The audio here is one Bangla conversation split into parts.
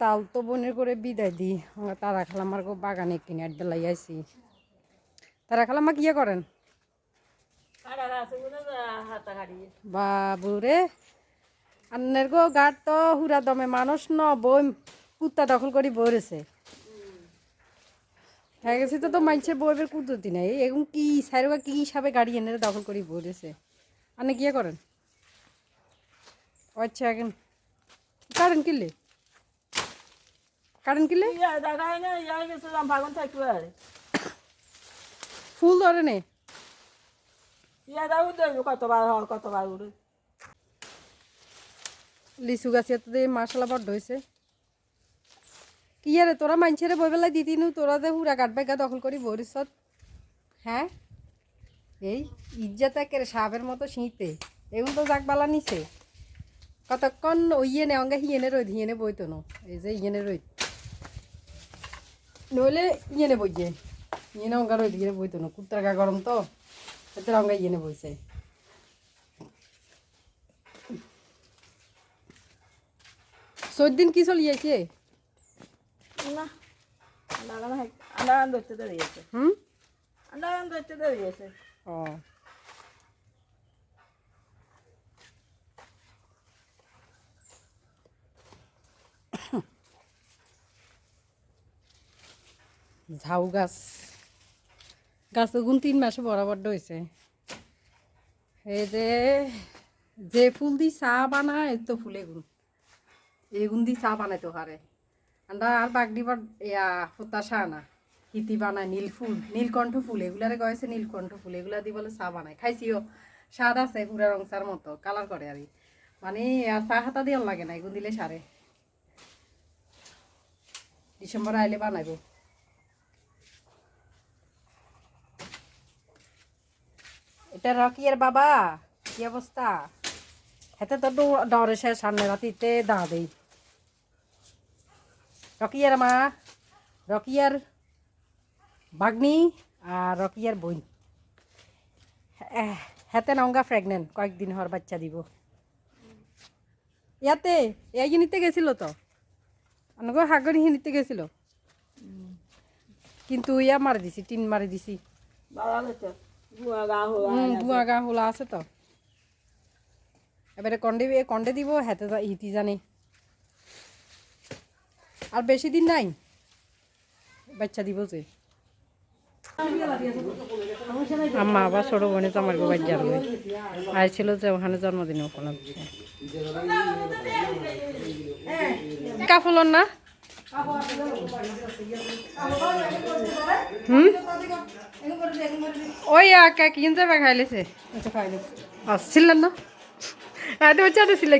তাল তো বোনের করে বিদায় দিই। আমরা তারা খালামার গো বাগানে কিনে আড্ডা লাই আইছি। তারা খালামা কিয়ে করেন? বাবুরে, আন্নের গো গাট তো হুরা দমে মানুষ ন বই কুত্তা দখল করি বইরেছে। হয়ে, গেছে তো তো মাইছে বইবের কুদরতি নাই। এখন কি সাইরবা কি হিসাবে গাড়ি এনে দখল করি বরেছে আপনি কিয়ে করেন? আচ্ছা এখন কারেন্ট কিনলে? থাকবে আর ফুল ধরে নে। লিচু গাছে তো দিয়ে মাসালা বড্ড হয়েছে। কি আরে তোরা মাইনছেরে বই বেলায় দিতি নু তোরা যে হুরা কাট বেগা দখল করি ভরিসত হ্যাঁ? এই ইজ্জত একের সাপের মতো শীতে এগুলো তো যাক বালা নিছে। কতক্ষণ ওইয়ে নে অঙ্গে হিয়েনে রই হিয়েনে বইতো ন। এই যে ইয়েনে রই নইলে ইয়ে ইয়েনে ইয়ে ইয়েনে অঙ্গা রই ইয়েনে বইতো না কুত্তার গা গরম তো এতে অঙ্গা ইয়ে বইছে। চোদ্দ দিন কি চলিয়েছে না লাগানো হয় আন্ডাগান ধরতে দাঁড়িয়েছে হুম? আন্ডাগান ধরতে দাঁড়িয়েছে ও। ঝাউ গাছ। গাছ গুণ তিন মাসে বরাবর হয়েছে এই যে যে ফুল দি চা বানায় তো ফুলে গুণ। এগুন দি চা বানাই তো হারে। আমরা আর বাগডি বার ইয়া হতাশা না। হিতি বানায় নীল ফুল, নীলকণ্ঠ ফুল। এগুলারে কয়েছে নীলকণ্ঠ ফুল। এগুলা দি বলে চা বানায়। খাইছিও। স্বাদ আছে পুরা রং চার মতো, কালার করে আর মানে আর চা হাতা দিয়ে লাগে না এগুন দিলে সারে। ডিসেম্বর আইলে বানাইব। এটা রকিয়ের বাবা। কি অবস্থা? হেতে তো ডরে সে সামনে রাতিতে দা দেই রকিয়ার মা রকিয়ার বাগনি আর রকিয়ার বোন। হেতে নঙ্গা প্রেগনেন্ট কয়েকদিন হওয়ার বাচ্চা দিব। ইয়াতে এই নিতে গেছিল তো? অনগো হাগরি নিতে গেছিল? কিন্তু ইয়া মারি দিছি টিন মারি দিছি। বুয়া গা হোলা আছে তো। এবারে কন্ডে এ কন্ডে দিব হেতে ইতি জানি। আর বেশি দিন নাই? বাচ্চা দিব যে। আম্মা আবার ছোট বোনে তো আমার গো বাচ্চা যাবে। আইছিল যে ওখানে জন্মদিন উপলক্ষে। কাফুলন না? হুম ওই আকা কিনতে বা খাইলেছে আসছিলেন না এত বাচ্চা ছিল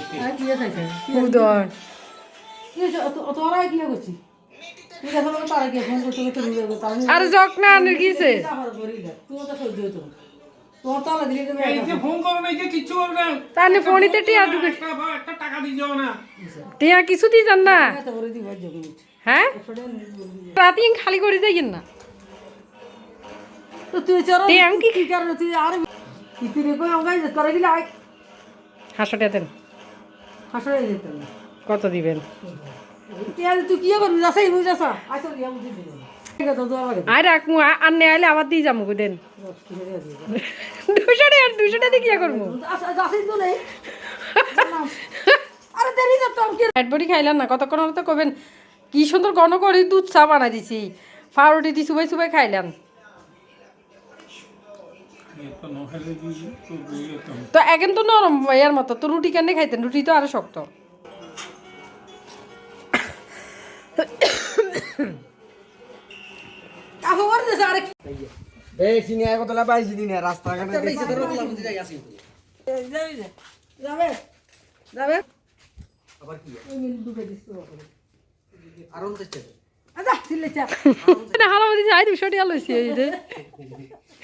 কি? আমার আর জক না আনের গিয়েছে ফোন করো না এই যে কিচ্ছু করবে না। তাহলে ফোনিতে টিয়া ঢুকে দিয়ে কিছু দিয়ে যান না। হ্যাঁ রাতে খালি করে যাই না। তুই চলো টিয়া কি কি কারণে তুই আর হাসটা দেন। না কত দিবেন? আর রাখমু আইলে আবার দিয়ে যাব দেন। দুশো টাকা দুশো টাকা দিয়ে করব? না। কতক্ষণ তো কবেন কি সুন্দর ঘন করে দুধ চা বানাই দিছি। ফাউরুটি দি সুবাই সুবাই খাইলেন। তো এখন তো নরম এর মতো তো রুটি কেন খাইতেন? রুটি তো আরও শক্ত। এই সিনিয়া দিনে রাস্তাঘাটে যাবে যাবে? যাবে? আবার কি? ডুবে দিস তো আর আচ্ছা দিলে চা এটা হালা মধ্যে দুশো টাকা লইছি এই যে।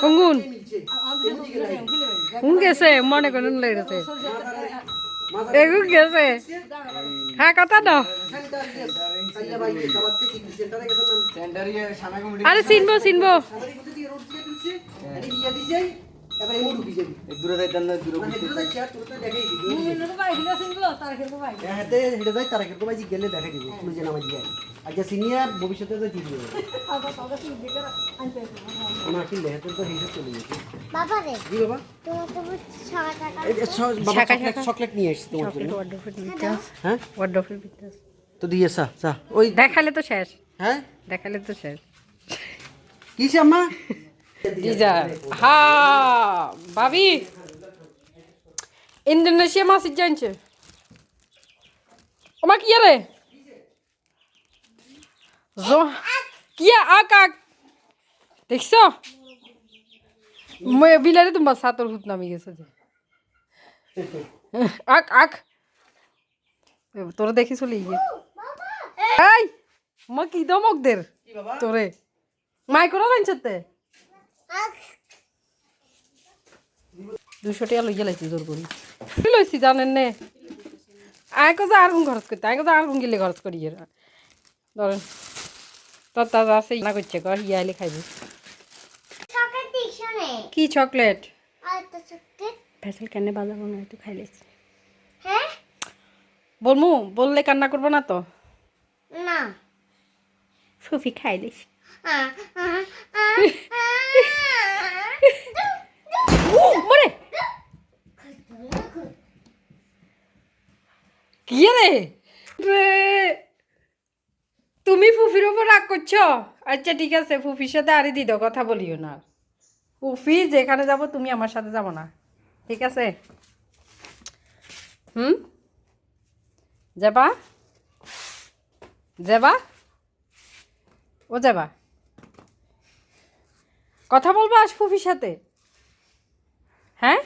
কঙ্গুন। মিলছে গেছে মনে করেন লেগেছে এগু গেছে। হ্যাঁ কথা দাও। আরে চিনবো চিনবো। সাদারি কোথা দিয়ে রোড দিয়ে তুলছে আরে ইয়া দি যাই এবার এমো ঢুকি যাবি দূরে যাইতাম না দূরে না হেদুরে যাই চেয়ার তোরটা দেখাই দিবি হ্যাঁ যে সিনিয়র ভবিষ্যতে তো কিনলে হেতে তো হিসাব চলে গেছে। বাবা রে জি বাবা? চকলেট নিয়ে এসেছি তোমার জন্য। হ্যাঁ তো দিয়ে সা সা ওই দেখালে তো শেষ। হ্যাঁ? দেখালে তো শেষ। জিজা হা ভাবি। ইন্দোনেশিয়া মাছ জানছে। ওমা কি রে কিয়া আক আক দেখছ মই বিলারে তোমার সাতর হুত নামি গেছে যে আক আক তোরা দেখি চলে গিয়ে এই মা কি দমক দের তোরে মাই করা লাইনছতে দুশো টাকা লইয়া লাইছি জোর করি কি লইছি জানেন নে আয় কোজা আর কোন খরচ করতে আয় কোজা আর কোন গেলে খরচ করি ধরেন তোর তাজা আছে না করছে কর ইয়া আইলে খাইবি কি চকলেট ফেসেল কেন বাজাবো না তুই খাইলিস হ্যাঁ বলমু বললে কান্না করব না তো না ফুফি খাইলিস কি রে তুমি ফুফির উপর রাগ করছ? আচ্ছা ঠিক আছে, ফুফির সাথে আরে দিদ, কথা বলিও না। ফুফি, যেখানে যাব তুমি আমার সাথে যাব না। ঠিক আছে? হুম? যাবা? যাবা? ও যাবা? কথা বলবা আজ ফুফির সাথে? হ্যাঁ?